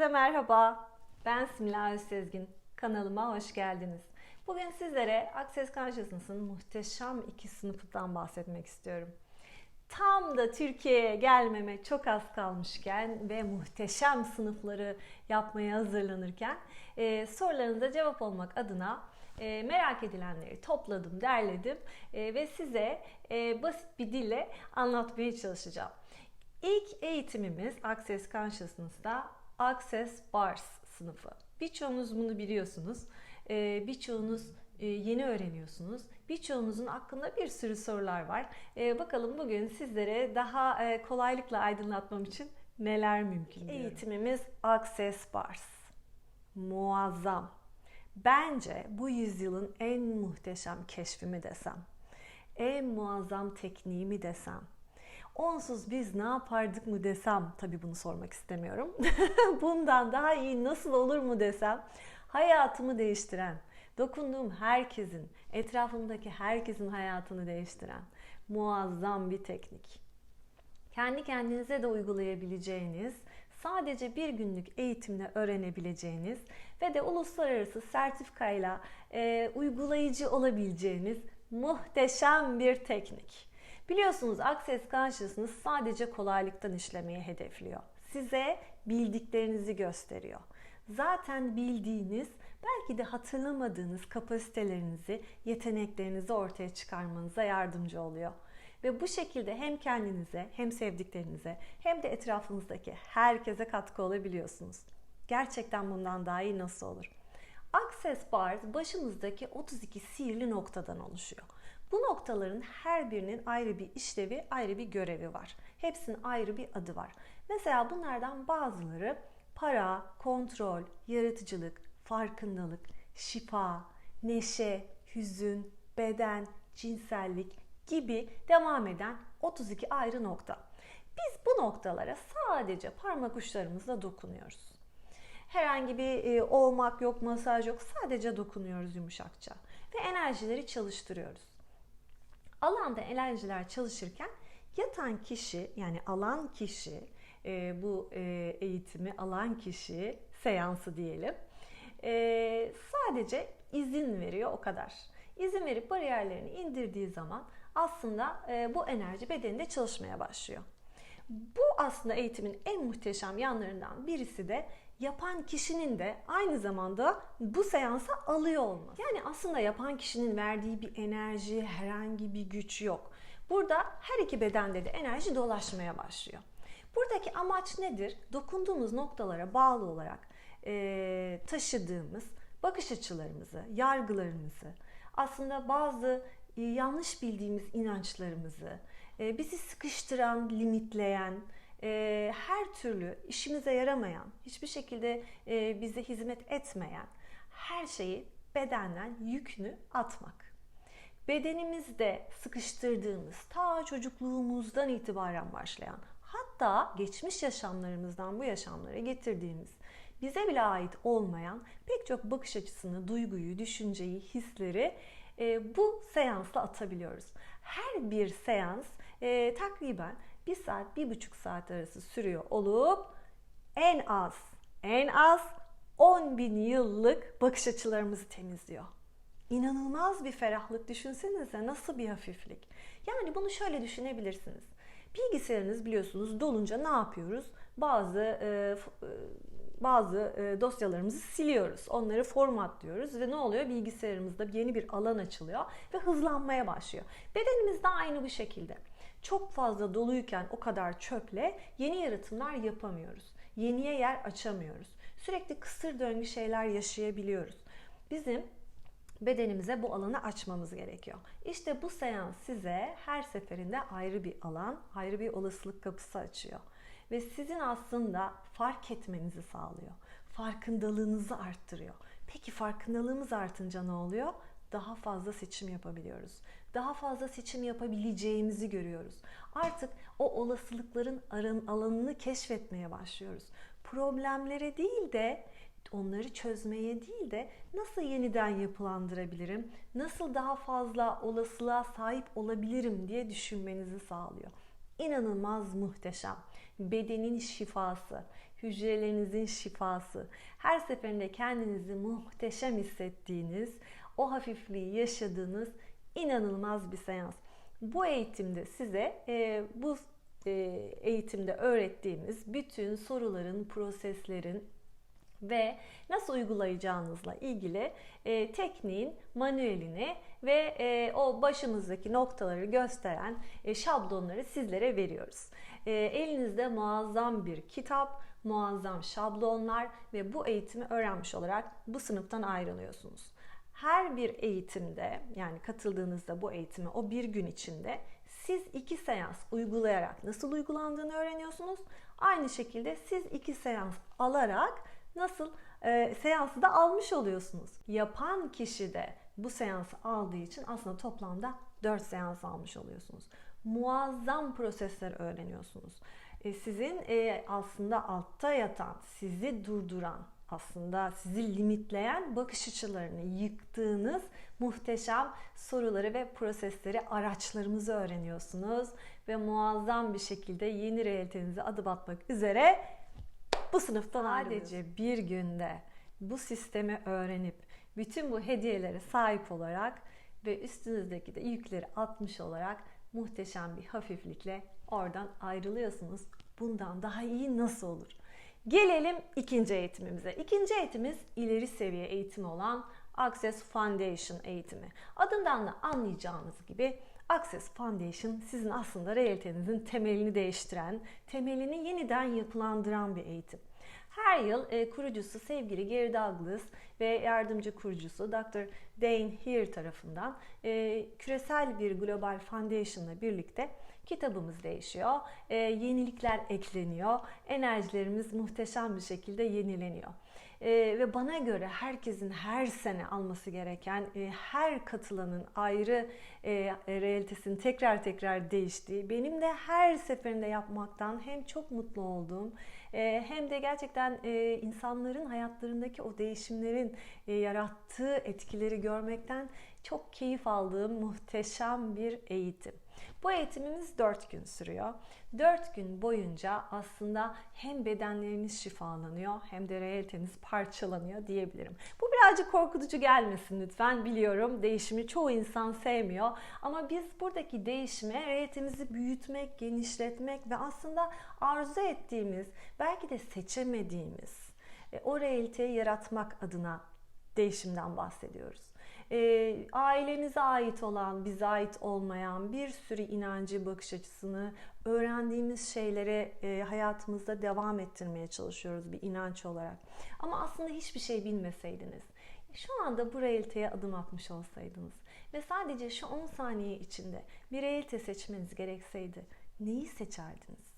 Herkese merhaba. Ben Simla Özsezgin. Kanalıma hoş geldiniz. Bugün sizlere Access Consciousness'ın muhteşem iki sınıfından bahsetmek istiyorum. Tam da Türkiye'ye gelmeme çok az kalmışken ve muhteşem sınıfları yapmaya hazırlanırken e, sorularınıza cevap olmak adına e, merak edilenleri topladım, derledim e, ve size e, basit bir dille anlatmaya çalışacağım. İlk eğitimimiz Access Consciousness'da Access Bars sınıfı. Birçoğunuz bunu biliyorsunuz. Ee, birçoğunuz e, yeni öğreniyorsunuz. Birçoğunuzun aklında bir sürü sorular var. Ee, bakalım bugün sizlere daha e, kolaylıkla aydınlatmam için neler mümkün diyorum. Eğitimimiz Access Bars. Muazzam. Bence bu yüzyılın en muhteşem keşfimi desem. En muazzam tekniğimi desem onsuz biz ne yapardık mı desem tabi bunu sormak istemiyorum. Bundan daha iyi nasıl olur mu desem hayatımı değiştiren, dokunduğum herkesin, etrafımdaki herkesin hayatını değiştiren muazzam bir teknik. Kendi kendinize de uygulayabileceğiniz, sadece bir günlük eğitimle öğrenebileceğiniz ve de uluslararası sertifikayla e, uygulayıcı olabileceğiniz muhteşem bir teknik. Biliyorsunuz Access Consciousness sadece kolaylıktan işlemeyi hedefliyor. Size bildiklerinizi gösteriyor. Zaten bildiğiniz, belki de hatırlamadığınız kapasitelerinizi, yeteneklerinizi ortaya çıkarmanıza yardımcı oluyor. Ve bu şekilde hem kendinize, hem sevdiklerinize, hem de etrafınızdaki herkese katkı olabiliyorsunuz. Gerçekten bundan daha iyi nasıl olur? Access Bars başımızdaki 32 sihirli noktadan oluşuyor. Bu noktaların her birinin ayrı bir işlevi, ayrı bir görevi var. Hepsinin ayrı bir adı var. Mesela bunlardan bazıları para, kontrol, yaratıcılık, farkındalık, şifa, neşe, hüzün, beden, cinsellik gibi devam eden 32 ayrı nokta. Biz bu noktalara sadece parmak uçlarımızla dokunuyoruz. Herhangi bir e, olmak yok, masaj yok. Sadece dokunuyoruz yumuşakça ve enerjileri çalıştırıyoruz. Alanda enerjiler çalışırken yatan kişi yani alan kişi e, bu e, eğitimi alan kişi seansı diyelim e, sadece izin veriyor o kadar. İzin verip bariyerlerini indirdiği zaman aslında e, bu enerji bedeninde çalışmaya başlıyor. Bu aslında eğitimin en muhteşem yanlarından birisi de yapan kişinin de aynı zamanda bu seansa alıyor olması. Yani aslında yapan kişinin verdiği bir enerji, herhangi bir güç yok. Burada her iki bedende de enerji dolaşmaya başlıyor. Buradaki amaç nedir? Dokunduğumuz noktalara bağlı olarak e, taşıdığımız bakış açılarımızı, yargılarımızı, aslında bazı yanlış bildiğimiz inançlarımızı, bizi sıkıştıran, limitleyen, e, her türlü işimize yaramayan, hiçbir şekilde e, bize hizmet etmeyen her şeyi bedenden yükünü atmak. Bedenimizde sıkıştırdığımız ta çocukluğumuzdan itibaren başlayan hatta geçmiş yaşamlarımızdan bu yaşamlara getirdiğimiz bize bile ait olmayan pek çok bakış açısını, duyguyu, düşünceyi, hisleri e, bu seansla atabiliyoruz. Her bir seans e, takriben 1 saat, 1,5 saat arası sürüyor olup en az, en az 10 bin yıllık bakış açılarımızı temizliyor. İnanılmaz bir ferahlık düşünsenize nasıl bir hafiflik. Yani bunu şöyle düşünebilirsiniz. Bilgisayarınız biliyorsunuz dolunca ne yapıyoruz? Bazı e, e, bazı e, dosyalarımızı siliyoruz. Onları formatlıyoruz ve ne oluyor? Bilgisayarımızda yeni bir alan açılıyor ve hızlanmaya başlıyor. Bedenimiz de aynı bu şekilde çok fazla doluyken o kadar çöple yeni yaratımlar yapamıyoruz. Yeniye yer açamıyoruz. Sürekli kısır döngü şeyler yaşayabiliyoruz. Bizim bedenimize bu alanı açmamız gerekiyor. İşte bu seans size her seferinde ayrı bir alan, ayrı bir olasılık kapısı açıyor. Ve sizin aslında fark etmenizi sağlıyor. Farkındalığınızı arttırıyor. Peki farkındalığımız artınca ne oluyor? Daha fazla seçim yapabiliyoruz daha fazla seçim yapabileceğimizi görüyoruz. Artık o olasılıkların alanını keşfetmeye başlıyoruz. Problemlere değil de onları çözmeye değil de nasıl yeniden yapılandırabilirim, nasıl daha fazla olasılığa sahip olabilirim diye düşünmenizi sağlıyor. İnanılmaz muhteşem. Bedenin şifası, hücrelerinizin şifası. Her seferinde kendinizi muhteşem hissettiğiniz, o hafifliği yaşadığınız inanılmaz bir seans. Bu eğitimde size e, bu e, eğitimde öğrettiğimiz bütün soruların, proseslerin ve nasıl uygulayacağınızla ilgili e, tekniğin manuelini ve e, o başımızdaki noktaları gösteren e, şablonları sizlere veriyoruz. E, elinizde muazzam bir kitap, muazzam şablonlar ve bu eğitimi öğrenmiş olarak bu sınıftan ayrılıyorsunuz. Her bir eğitimde yani katıldığınızda bu eğitime o bir gün içinde siz iki seans uygulayarak nasıl uygulandığını öğreniyorsunuz. Aynı şekilde siz iki seans alarak nasıl e, seansı da almış oluyorsunuz. Yapan kişi de bu seansı aldığı için aslında toplamda 4 seans almış oluyorsunuz. Muazzam prosesler öğreniyorsunuz. E, sizin e, aslında altta yatan, sizi durduran, aslında sizi limitleyen bakış açılarını yıktığınız muhteşem soruları ve prosesleri, araçlarımızı öğreniyorsunuz ve muazzam bir şekilde yeni realitenize adım atmak üzere bu sınıftan sadece bir günde bu sistemi öğrenip bütün bu hediyelere sahip olarak ve üstünüzdeki de yükleri atmış olarak muhteşem bir hafiflikle oradan ayrılıyorsunuz. Bundan daha iyi nasıl olur? Gelelim ikinci eğitimimize. İkinci eğitimimiz ileri seviye eğitimi olan Access Foundation eğitimi. Adından da anlayacağınız gibi Access Foundation sizin aslında realitenizin temelini değiştiren, temelini yeniden yapılandıran bir eğitim. Her yıl e, kurucusu sevgili Gary Douglas ve yardımcı kurucusu Dr. Dane Heer tarafından e, küresel bir global foundation ile birlikte kitabımız değişiyor, e, yenilikler ekleniyor, enerjilerimiz muhteşem bir şekilde yenileniyor. E, ve bana göre herkesin her sene alması gereken, e, her katılanın ayrı e, realitesinin tekrar tekrar değiştiği, benim de her seferinde yapmaktan hem çok mutlu olduğum, e, hem de gerçekten e, insanların hayatlarındaki o değişimlerin e, yarattığı etkileri görmekten çok keyif aldığım muhteşem bir eğitim. Bu eğitimimiz 4 gün sürüyor. 4 gün boyunca aslında hem bedenleriniz şifalanıyor hem de realiteniz parçalanıyor diyebilirim. Bu birazcık korkutucu gelmesin lütfen. Biliyorum değişimi çoğu insan sevmiyor. Ama biz buradaki değişime realitemizi büyütmek, genişletmek ve aslında arzu ettiğimiz, belki de seçemediğimiz e, o realiteyi yaratmak adına değişimden bahsediyoruz e, ailemize ait olan, bize ait olmayan bir sürü inancı, bakış açısını, öğrendiğimiz şeylere e, hayatımızda devam ettirmeye çalışıyoruz bir inanç olarak. Ama aslında hiçbir şey bilmeseydiniz, şu anda bu realiteye adım atmış olsaydınız ve sadece şu 10 saniye içinde bir realite seçmeniz gerekseydi neyi seçerdiniz?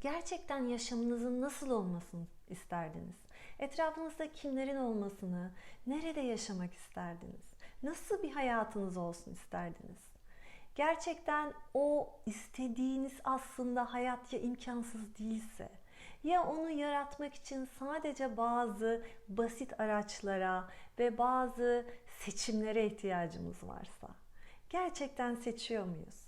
Gerçekten yaşamınızın nasıl olmasını isterdiniz? Etrafınızda kimlerin olmasını, nerede yaşamak isterdiniz? Nasıl bir hayatınız olsun isterdiniz? Gerçekten o istediğiniz aslında hayat ya imkansız değilse ya onu yaratmak için sadece bazı basit araçlara ve bazı seçimlere ihtiyacımız varsa gerçekten seçiyor muyuz?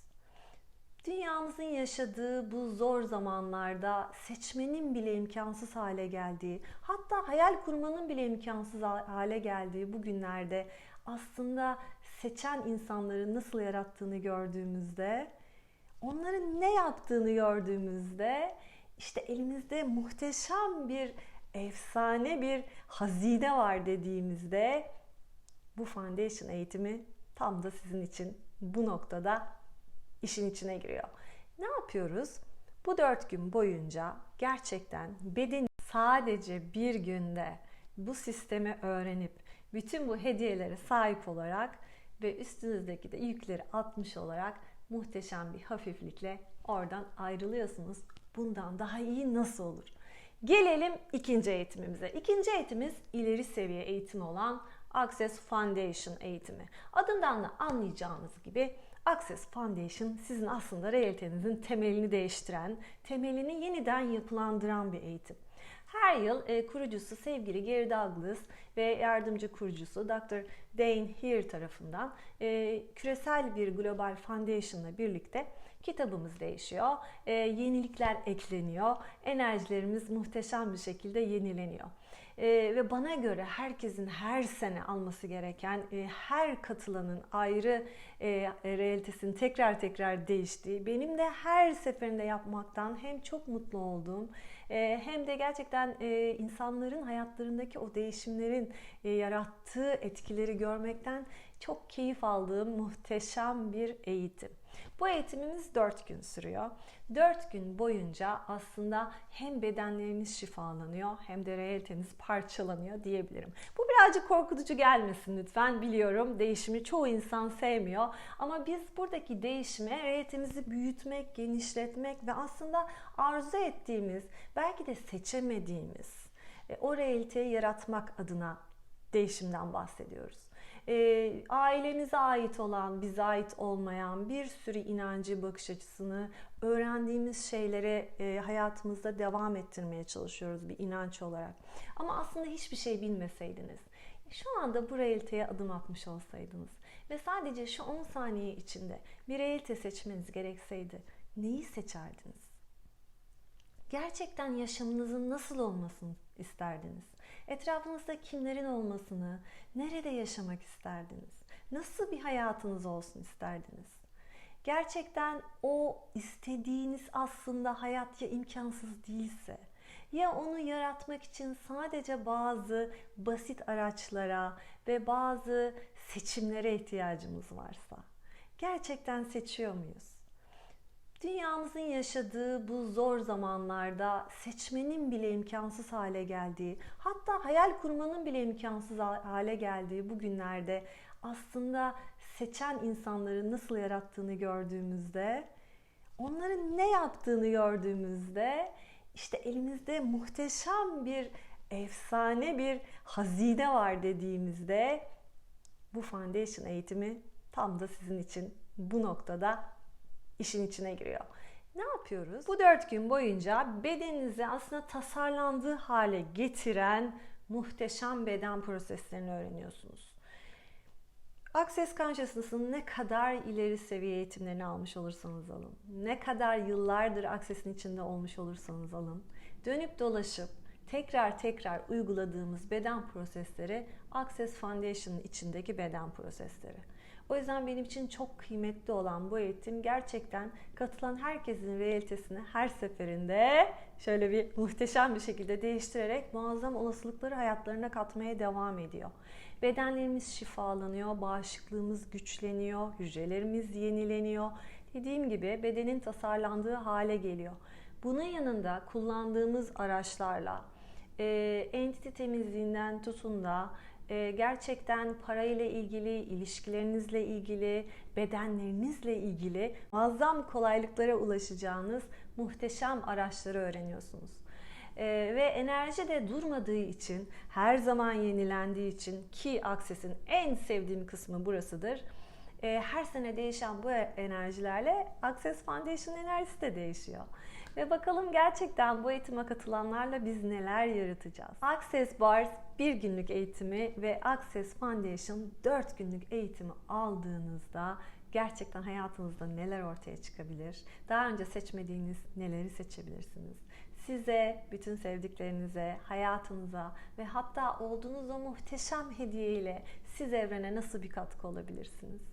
Dünyamızın yaşadığı bu zor zamanlarda seçmenin bile imkansız hale geldiği, hatta hayal kurmanın bile imkansız hale geldiği bu günlerde aslında seçen insanları nasıl yarattığını gördüğümüzde, onların ne yaptığını gördüğümüzde işte elimizde muhteşem bir efsane bir hazine var dediğimizde bu foundation eğitimi tam da sizin için bu noktada işin içine giriyor. Ne yapıyoruz? Bu dört gün boyunca gerçekten beden sadece bir günde bu sistemi öğrenip bütün bu hediyelere sahip olarak ve üstünüzdeki de yükleri atmış olarak muhteşem bir hafiflikle oradan ayrılıyorsunuz. Bundan daha iyi nasıl olur? Gelelim ikinci eğitimimize. İkinci eğitimimiz ileri seviye eğitimi olan Access Foundation eğitimi. Adından da anlayacağınız gibi Access Foundation sizin aslında realitenizin temelini değiştiren, temelini yeniden yapılandıran bir eğitim. Her yıl e, kurucusu sevgili Gary Douglas ve yardımcı kurucusu Dr. Dane Heer tarafından e, küresel bir global foundation ile birlikte Kitabımız değişiyor, e, yenilikler ekleniyor, enerjilerimiz muhteşem bir şekilde yenileniyor. E, ve bana göre herkesin her sene alması gereken, e, her katılanın ayrı e, realitesinin tekrar tekrar değiştiği, benim de her seferinde yapmaktan hem çok mutlu olduğum, e, hem de gerçekten e, insanların hayatlarındaki o değişimlerin e, yarattığı etkileri görmekten çok keyif aldığım muhteşem bir eğitim. Bu eğitimimiz 4 gün sürüyor. 4 gün boyunca aslında hem bedenleriniz şifalanıyor hem de realiteniz parçalanıyor diyebilirim. Bu birazcık korkutucu gelmesin lütfen biliyorum. Değişimi çoğu insan sevmiyor. Ama biz buradaki değişime realitemizi büyütmek, genişletmek ve aslında arzu ettiğimiz, belki de seçemediğimiz e, o realiteyi yaratmak adına değişimden bahsediyoruz e, ailemize ait olan, bize ait olmayan bir sürü inancı, bakış açısını, öğrendiğimiz şeylere e, hayatımızda devam ettirmeye çalışıyoruz bir inanç olarak. Ama aslında hiçbir şey bilmeseydiniz, şu anda bu realiteye adım atmış olsaydınız ve sadece şu 10 saniye içinde bir realite seçmeniz gerekseydi neyi seçerdiniz? Gerçekten yaşamınızın nasıl olmasını isterdiniz? Etrafınızda kimlerin olmasını, nerede yaşamak isterdiniz? Nasıl bir hayatınız olsun isterdiniz? Gerçekten o istediğiniz aslında hayat ya imkansız değilse ya onu yaratmak için sadece bazı basit araçlara ve bazı seçimlere ihtiyacımız varsa gerçekten seçiyor muyuz? Dünyamızın yaşadığı bu zor zamanlarda seçmenin bile imkansız hale geldiği, hatta hayal kurmanın bile imkansız hale geldiği bu günlerde aslında seçen insanları nasıl yarattığını gördüğümüzde, onların ne yaptığını gördüğümüzde işte elimizde muhteşem bir efsane bir hazine var dediğimizde bu foundation eğitimi tam da sizin için bu noktada işin içine giriyor. Ne yapıyoruz? Bu dört gün boyunca bedeninizi aslında tasarlandığı hale getiren muhteşem beden proseslerini öğreniyorsunuz. Access Consciousness'ın ne kadar ileri seviye eğitimlerini almış olursanız alın, ne kadar yıllardır Access'in içinde olmuş olursanız alın, dönüp dolaşıp tekrar tekrar uyguladığımız beden prosesleri Access Foundation'ın içindeki beden prosesleri. O yüzden benim için çok kıymetli olan bu eğitim gerçekten katılan herkesin realitesini her seferinde şöyle bir muhteşem bir şekilde değiştirerek muazzam olasılıkları hayatlarına katmaya devam ediyor. Bedenlerimiz şifalanıyor, bağışıklığımız güçleniyor, hücrelerimiz yenileniyor. Dediğim gibi bedenin tasarlandığı hale geliyor. Bunun yanında kullandığımız araçlarla e, entity temizliğinden tutun da ee, gerçekten parayla ilgili, ilişkilerinizle ilgili, bedenlerinizle ilgili muazzam kolaylıklara ulaşacağınız muhteşem araçları öğreniyorsunuz. Ee, ve enerji de durmadığı için, her zaman yenilendiği için ki Access'in en sevdiğim kısmı burasıdır. Ee, her sene değişen bu enerjilerle Access Foundation enerjisi de değişiyor. Ve bakalım gerçekten bu eğitime katılanlarla biz neler yaratacağız. Access Bars bir günlük eğitimi ve Access Foundation 4 günlük eğitimi aldığınızda gerçekten hayatınızda neler ortaya çıkabilir? Daha önce seçmediğiniz neleri seçebilirsiniz? Size, bütün sevdiklerinize, hayatınıza ve hatta olduğunuz o muhteşem hediyeyle siz evrene nasıl bir katkı olabilirsiniz?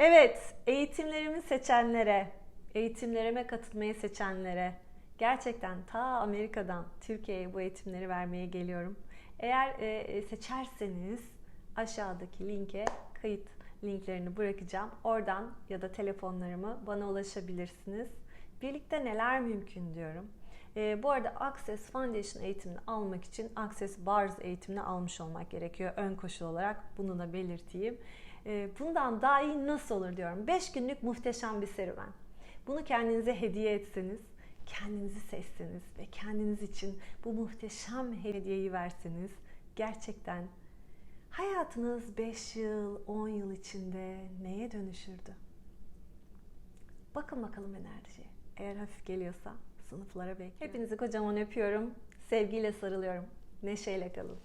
Evet, eğitimlerimi seçenlere, eğitimlerime katılmayı seçenlere gerçekten ta Amerika'dan Türkiye'ye bu eğitimleri vermeye geliyorum. Eğer e, e, seçerseniz aşağıdaki linke kayıt linklerini bırakacağım. Oradan ya da telefonlarımı bana ulaşabilirsiniz. Birlikte neler mümkün diyorum. E, bu arada Access Foundation eğitimini almak için Access Bars eğitimini almış olmak gerekiyor. Ön koşul olarak bunu da belirteyim. E, bundan daha iyi nasıl olur diyorum. 5 günlük muhteşem bir serüven. Bunu kendinize hediye etseniz, kendinizi seçseniz ve kendiniz için bu muhteşem hediyeyi verseniz gerçekten hayatınız 5 yıl, 10 yıl içinde neye dönüşürdü? Bakın bakalım enerjiye. Eğer hafif geliyorsa sınıflara bekliyorum. Hepinizi kocaman öpüyorum. Sevgiyle sarılıyorum. Neşeyle kalın.